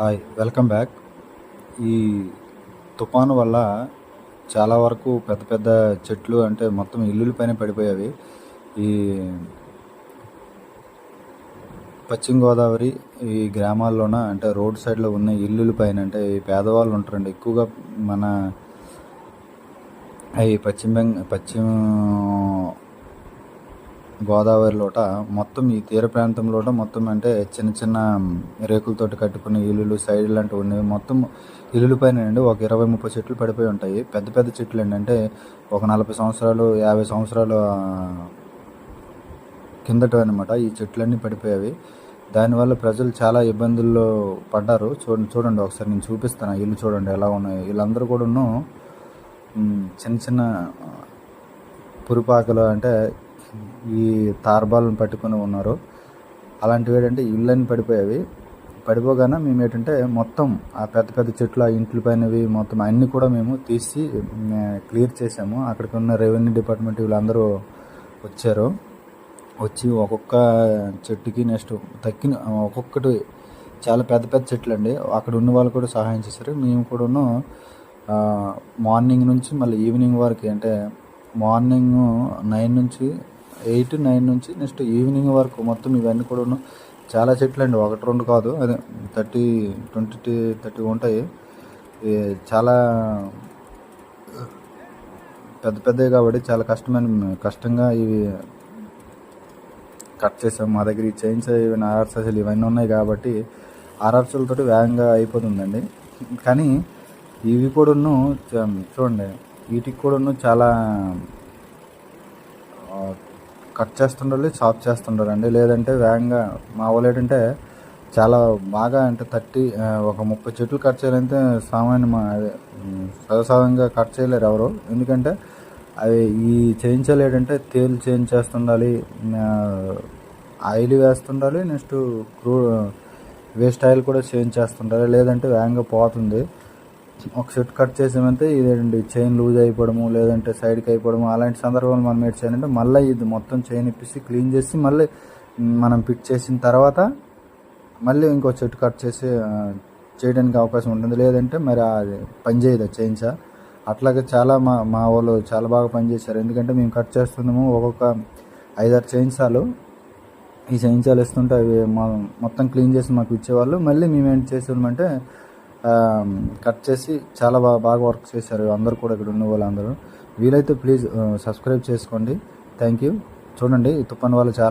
Hi welcome back. ఈ తుఫాను వల్ల చాలా వరకు పెద్ద పెద్ద చెట్లు అంటే మొత్తం ఇల్లుల పైన పడిపోయేవి. ఈ పశ్చిమ గోదావరి ఈ గ్రామాల్లోన అంటే రోడ్ సైడ్లో ఉన్న ఇల్లుల పైన అంటే ఈ పేదవాళ్ళు ఉంటారండి. ఎక్కువగా మన ఈ పశ్చిమ బెంగ పశ్చిమ గోదావరిలోట మొత్తం ఈ తీర ప్రాంతంలోట మొత్తం అంటే చిన్న చిన్న రేకులతోటి కట్టుకున్న ఇల్లులు సైడ్ లాంటివి ఉన్నాయి మొత్తం ఇల్లుల పైన అండి ఒక ఇరవై ముప్పై చెట్లు పడిపోయి ఉంటాయి. పెద్ద పెద్ద చెట్లు అండి అంటే ఒక నలభై సంవత్సరాలు యాభై సంవత్సరాలు కిందట అనమాట ఈ చెట్లన్నీ పడిపోయేవి. దానివల్ల ప్రజలు చాలా ఇబ్బందుల్లో పడ్డారు. చూడండి చూడండి ఒకసారి నేను చూపిస్తాను. ఆ ఇల్లు చూడండి ఎలా ఉన్నాయి. వీళ్ళందరూ కూడాను చిన్న చిన్న పురిపాకలు అంటే ఈ తార్బాలను పట్టుకొని ఉన్నారు. అలాంటివి ఏంటంటే ఇళ్ళని పడిపోయేవి. పడిపోగానే మేము ఏంటంటే మొత్తం ఆ పెద్ద పెద్ద చెట్లు ఆ ఇంట్ల పైనవి మొత్తం అన్నీ కూడా మేము తీసి క్లియర్ చేసాము అక్కడికి ఉన్న రెవెన్యూ డిపార్ట్మెంట్ వీళ్ళందరూ వచ్చారు. వచ్చి ఒక్కొక్క చెట్టుకి నెక్స్ట్ తక్కిన ఒక్కొక్కటి చాలా పెద్ద పెద్ద చెట్లు అండి అక్కడ ఉన్న వాళ్ళు కూడా సహాయం చేశారు. మేము కూడాను మార్నింగ్ నుంచి మళ్ళీ ఈవినింగ్ వరకు అంటే మార్నింగ్ నైన్ నుంచి ఎయిట్ నైన్ నుంచి నెక్స్ట్ ఈవినింగ్ వరకు మొత్తం ఇవన్నీ కూడాను చాలా చెట్లు అండి. ఒకటి రెండు కాదు. అదే థర్టీ ట్వంటీ థర్టీ ఉంటాయి. చాలా పెద్ద పెద్దవి కాబట్టి చాలా కష్టమైన కష్టంగా ఇవి కట్ చేసాం. మా దగ్గర ఈ చైన్స్ ఇవన్నీ ఆర్ఆర్స్ అసలు ఇవన్నీ ఉన్నాయి కాబట్టి ఆర్ఆర్స్లతోటి వేగంగా అయిపోతుందండి. కానీ ఇవి కూడాను చూడండి వీటికి కూడాను చాలా కట్ చేస్తుండాలి చాప్ చేస్తుండాలండి. లేదంటే వేగంగా మా వాళ్ళు ఏంటంటే చాలా బాగా అంటే థర్టీ ఒక ముప్పై చెట్లు కట్ చేయాలంటే సామాన్య మా సర్వసాధారణంగా కట్ చేయలేరు ఎవరు. ఎందుకంటే అవి ఈ చేయించాలి ఏంటంటే తేలు చేంజ్ చేస్తుండాలి ఆయిల్ వేస్తుండాలి నెక్స్ట్ క్రూ వేస్ట్ ఆయిల్ కూడా చేంజ్ చేస్తుండాలి. లేదంటే వేగంగా పోతుంది. ఒక సెట్ కట్ చేసామంటే ఇదేంటి చైన్ లూజ్ అయిపోవడము లేదంటే సైడ్కి అయిపోవడము అలాంటి సందర్భాలు మనం ఏంటి చేయాలంటే మళ్ళీ ఇది మొత్తం చైన్ ఇప్పిసి క్లీన్ చేసి మళ్ళీ మనం పిక్ చేసిన తర్వాత మళ్ళీ ఇంకో చెట్టు కట్ చేసి చేయడానికి అవకాశం ఉంటుంది. లేదంటే మరి అది పని చేయదు చైన్సా అట్లాగే చాలా మా మా వాళ్ళు చాలా బాగా పనిచేశారు ఎందుకంటే మేము కట్ చేస్తున్నాము ఒక్కొక్క ఐదారు చైన్సాలు ఈ చైన్సాలు ఇస్తుంటే అవి మా మొత్తం క్లీన్ చేసి మాకు ఇచ్చేవాళ్ళు. మళ్ళీ మేము ఏం చేసేవాళ్ళమంటే కట్ చేసి చాలా బాగా బాగా వర్క్ చేశారు. అందరూ కూడా ఇక్కడ ఉన్న వాళ్ళందరూ. వీలైతే ప్లీజ్ సబ్స్క్రైబ్ చేసుకోండి. థ్యాంక్ యూ చూడండి ఈ తుఫాన్ వాళ్ళు చాలా